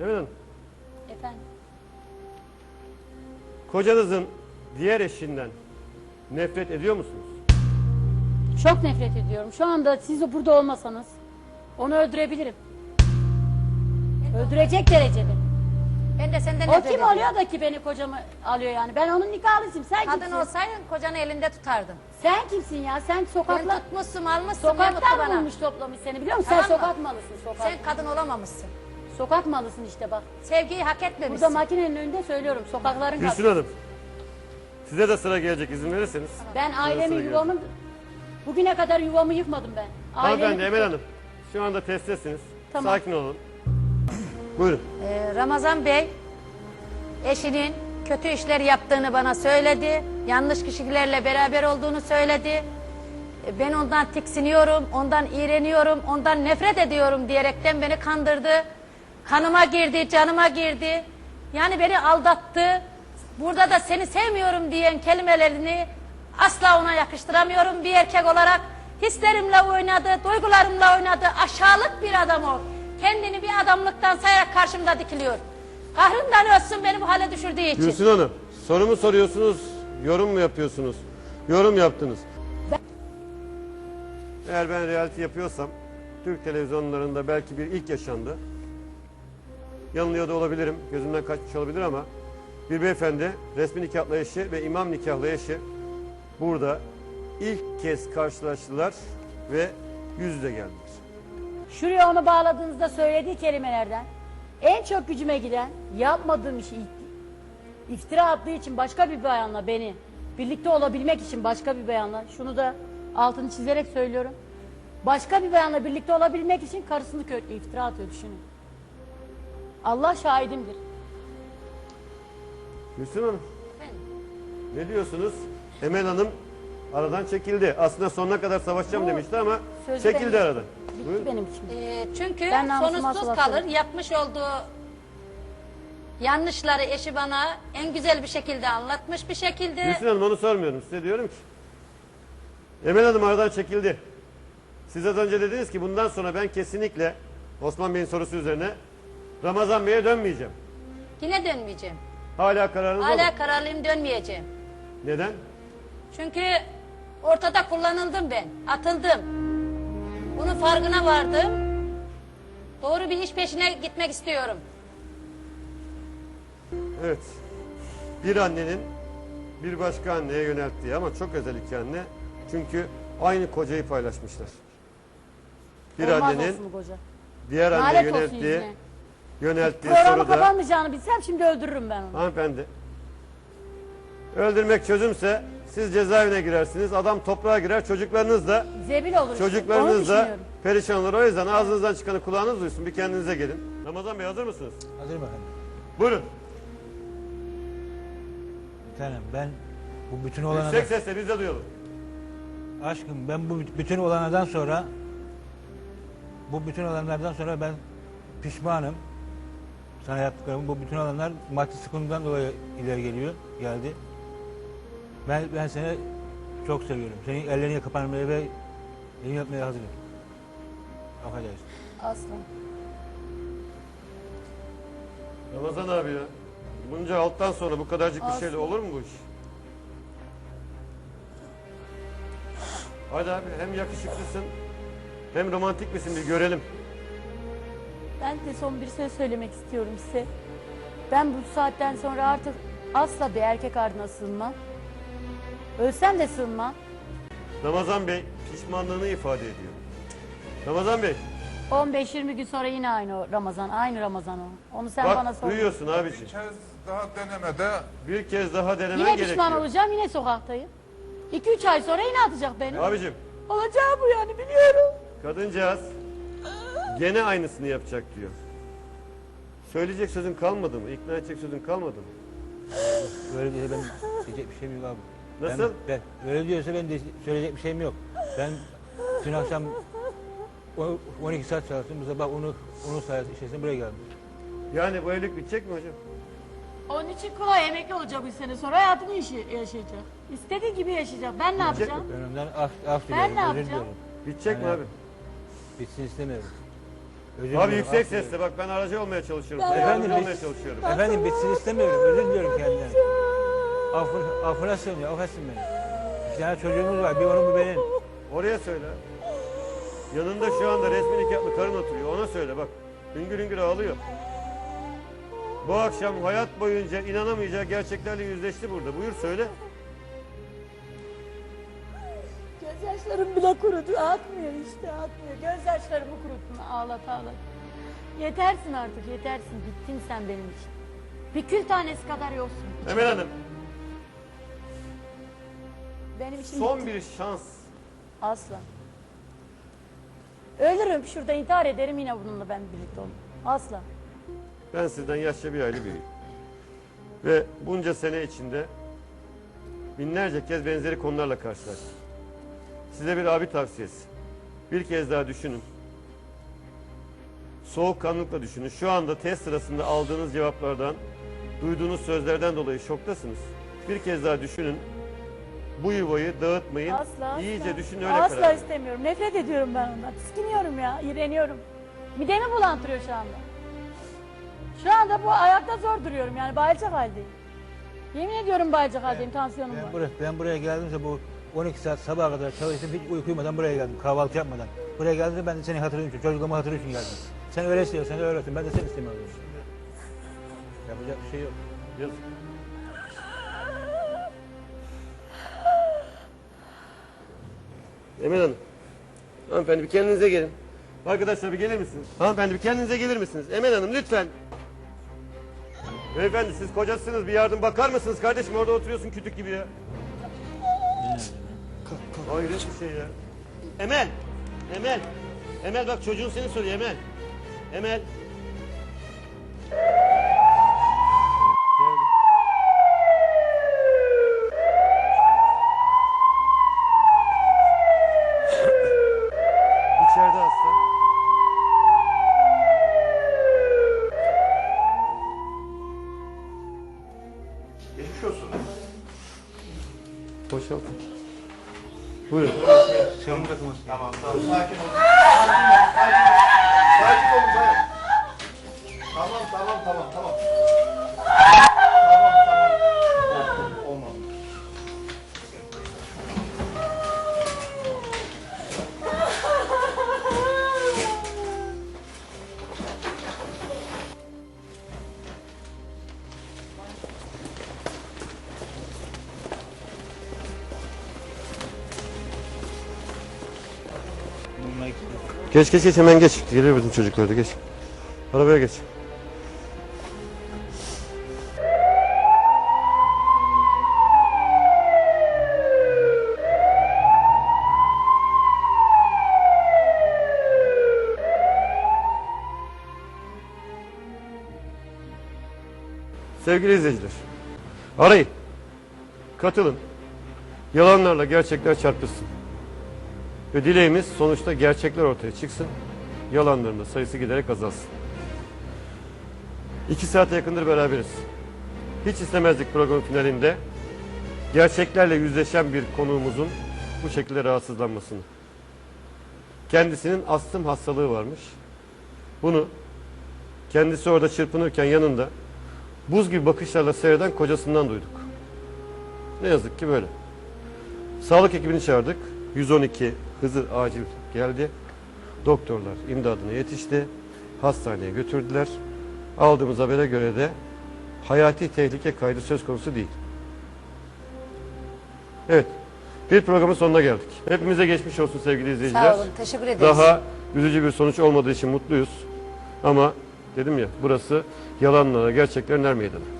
Emel Hanım, Efendim. kocanızın diğer eşinden nefret ediyor musunuz? Çok nefret ediyorum. Şu anda siz burada olmasanız onu öldürebilirim. Öldürecek derecede. Ben de senden O nefret kim ediyorum. oluyor da ki beni kocamı alıyor yani? Ben onun nikahlısıyım. Sen Kadın kimsin? olsaydın kocanı elinde tutardın. Sen kimsin ya? Sen Ben sokakla tutmuşsun almışsın ne mutlu sokaktan bana. bulmuş toplamış seni biliyor musun? Tamam Sen mı? sokak malısın sokak. Sen kadın olamamışsın. Sokak malısın işte bak. Sevgiyi hak etmemişsin. Burada makinenin önünde söylüyorum. Sokakların Gülsün kadını. Hanım, size de sıra gelecek izin verirseniz. Ben ailemi yuvamı bugüne kadar yuvamı yıkmadım ben. Hanımefendi Ailemi- Emel Hanım, şu anda testtesiniz. Tamam. Sakin olun. Buyurun. Ee, Ramazan Bey eşinin kötü işler yaptığını bana söyledi. Yanlış kişilerle beraber olduğunu söyledi. Ee, Ben ondan tiksiniyorum, ondan iğreniyorum, ondan nefret ediyorum diyerekten beni kandırdı. Kanıma girdi, canıma girdi. Yani beni aldattı. Burada da seni sevmiyorum diyen kelimelerini asla ona yakıştıramıyorum bir erkek olarak. Hislerimle oynadı, duygularımla oynadı. Aşağılık bir adam o. Kendini bir adamlıktan sayarak karşımda dikiliyor. Kahrından ölsün beni bu hale düşürdüğü için. Gülsün Hanım, sorumu soruyorsunuz, yorum mu yapıyorsunuz? Yorum yaptınız. Eğer ben reality yapıyorsam, Türk televizyonlarında belki bir ilk yaşandı. Yanılıyor da olabilirim, gözümden kaçmış olabilir ama bir beyefendi resmi nikahlı eşi ve imam nikahlı eşi burada ilk kez karşılaştılar ve yüz yüze geldiler. Şuraya onu bağladığınızda söylediği kelimelerden en çok gücüme giden yapmadığım işi ift- iftira attığı için başka bir bayanla beni birlikte olabilmek için başka bir bayanla şunu da altını çizerek söylüyorum. Başka bir bayanla birlikte olabilmek için karısını köklü iftira atıyor düşünün. Allah şahidimdir. Gülsün Hanım, ne diyorsunuz? Emel Hanım aradan çekildi. Aslında sonuna kadar savaşacağım Bu demişti ama sözü çekildi benim- aradan. Bitti Buyurun. benim için. Ee, çünkü Ben namusuma sonuçsuz kalır. Yapmış olduğu yanlışları eşi bana en güzel bir şekilde anlatmış bir şekilde. Gülsün Hanım onu sormuyorum. Size diyorum ki Emel Hanım aradan çekildi. Siz az önce dediniz ki bundan sonra ben kesinlikle Osman Bey'in sorusu üzerine Ramazan Bey'e dönmeyeceğim. Yine dönmeyeceğim. Hala kararınız? Hala kararlıyım dönmeyeceğim. Neden? Çünkü ortada kullanıldım ben. Atıldım. Bunun farkına vardım. Doğru bir iş peşine gitmek istiyorum. Evet. Bir annenin bir başka anneye yönelttiği ama çok özel iki anne. Çünkü aynı kocayı paylaşmışlar. Bir Olmaz annenin olsun bu koca. diğer anneye Lanet olsun yönelttiği yüzüne. Yönelttiği Programı soruda kapanmayacağını bilsem şimdi öldürürüm ben onu. Hanımefendi. Öldürmek çözümse siz cezaevine girersiniz. Adam toprağa girer. Çocuklarınız da Zebil olur işte. Onu çocuklarınız da düşünüyorum. perişan olur. O yüzden ağzınızdan çıkanı kulağınız duysun. Bir kendinize gelin. Ramazan Bey hazır mısınız? Hazırım efendim. Buyurun. Bir tanem ben bu bütün olanadan... Yüksek sesle biz de duyalım. Aşkım ben bu bütün olanlardan sonra bu bütün olanlardan sonra ben pişmanım. Sana yaptıklarım bu bütün olanlar maddi sıkıntıdan dolayı ileri geliyor, geldi. Ben ben seni çok seviyorum. Senin ellerine kapanmaya ve elini yapmaya hazırım. Affedersin. Aslan. Ramazan abi ya. Bunca alttan sonra bu kadarcık bir şeyle olur mu bu iş? Hadi abi hem yakışıklısın hem romantik misin bir görelim. Ben de son bir şey söylemek istiyorum size. Ben bu saatten sonra artık asla bir erkek ardına sığınmam. Ölsem de sığınmam. Ramazan Bey pişmanlığını ifade ediyor. Ramazan Bey 15-20 gün sonra yine aynı o Ramazan. Aynı Ramazan o. Onu sen bana bak sor. duyuyorsun abiciğim. Bir kez daha denemede Bir kez daha denemen Yine gerekiyor. pişman olacağım yine sokaktayım. 2-3 ay sonra yine atacak beni. Abicim Olacağı bu yani biliyorum. kadıncağız gene aynısını yapacak diyor. Söyleyecek sözün kalmadı mı? İkna edecek sözün kalmadı mı? Böyle diyorsa ben diyecek bir şeyim yok abi. Nasıl? Ben, ben, öyle diyorsa ben de söyleyecek bir şeyim yok. Ben dün akşam o- 12 saat çalıştım. Bu sabah onu onu sayesinde işlesin buraya geldim. Yani bu evlilik bitecek mi hocam? Onun için kolay emekli olacak bir sene sonra hayatını yaşay- yaşayacak. İstediği gibi yaşayacak. Ben ne Bitecek yapacağım? Ben ondan af, af Ben ne özür yapacağım? diliyorum. Bitecek mi Yani- abi? Bitsin istemiyorum. Özür Abi diliyorum, yüksek affedin. sesle bak ben aracı olmaya çalışıyorum. Ben- Ben Efendim, yardımcı olmaya çalışıyorum. Efendim bitsin istemiyorum. Özür diliyorum kendinden. Affı, affına sığınıyor. Affetsin beni. Bir tane çocuğumuz var. Bir onun bir benim. Oraya söyle. Yanında şu anda resmi nikahlı karın oturuyor. Ona söyle bak. Hüngür hüngür ağlıyor. Bu akşam hayat boyunca inanamayacağı gerçeklerle yüzleşti burada. Buyur söyle. Gözyaşlarım bile kurudu. Akmıyor işte akmıyor. Gözyaşlarımı kuruttun ağlat ağlat. Yetersin artık yetersin. Bittin sen benim için. Bir kül tanesi kadar yoksun. Emel Hanım Benim için son bittin. bir şans. Asla. Ölürüm şurada intihar ederim yine bununla ben birlikte olmam. Asla. Ben sizden yaşça bir aile büyüğüm. Ve bunca sene içinde binlerce kez benzeri konularla karşılaştım. Size bir abi tavsiyesi. Bir kez daha düşünün. Soğukkanlılıkla düşünün. Şu anda test sırasında aldığınız cevaplardan, duyduğunuz sözlerden dolayı şoktasınız. Bir kez daha düşünün. Bu yuvayı dağıtmayın. Asla. İyice asla. düşünün öyle Asla karar verin. istemiyorum. Nefret ediyorum ben ondan. Tiskiniyorum ya. iğreniyorum. Midemi bulantırıyor şu anda. Şu anda bu ayakta zor duruyorum yani bayılacak haldeyim. Yemin ediyorum bayılacak haldeyim tansiyonum var. Ben buraya, ben buraya geldiğimde bu 12 saat sabaha kadar çalıştım. Hiç uyku uyumadan buraya geldim. Kahvaltı yapmadan. Buraya geldiğimde ben de seni hatırlıyorum için, çocukluğumu hatırlıyorum için geldim. Sen öyle istiyorsan sen öyle olsun. Ben de seni istemiyorum. Yapacak bir şey yok. Yazık. Emel Hanım. Hanımefendi bir kendinize gelin. Arkadaşlar bir gelir misiniz? Hanımefendi bir kendinize gelir misiniz? Emel Hanım lütfen. Beyefendi siz kocasınız bir yardım bakar mısınız kardeşim orada oturuyorsun kütük gibi ya. Hayret bir şey ya. Emel. Emel. Emel bak çocuğun seni soruyor Emel. Emel. İçeride hasta. Geçmiş olsun. Boşalt. Buyurun. Tamam tamam. Sakin olun. Sakin olun bayan. Tamam tamam tamam tamam. Tamam Geç geç geç hemen geç. Gelir bütün çocuklar da geç. Arabaya geç. Sevgili izleyiciler, arayın, katılın, yalanlarla gerçekler çarpışsın. Ve dileğimiz sonuçta gerçekler ortaya çıksın. Yalanların da sayısı giderek azalsın. İki saate yakındır beraberiz. Hiç istemezdik programın finalinde gerçeklerle yüzleşen bir konuğumuzun bu şekilde rahatsızlanmasını. Kendisinin astım hastalığı varmış. Bunu kendisi orada çırpınırken yanında buz gibi bakışlarla seyreden kocasından duyduk. Ne yazık ki böyle. Sağlık ekibini çağırdık. 112 Hızır acil geldi. Doktorlar imdadına yetişti. Hastaneye götürdüler. Aldığımız habere göre de hayati tehlike kaydı söz konusu değil. Evet. Bir programın sonuna geldik. Hepimize geçmiş olsun sevgili izleyiciler. Sağ olun. Teşekkür ederiz. Daha üzücü bir sonuç olmadığı için mutluyuz. Ama dedim ya burası yalanlara gerçeklerin er meydanı.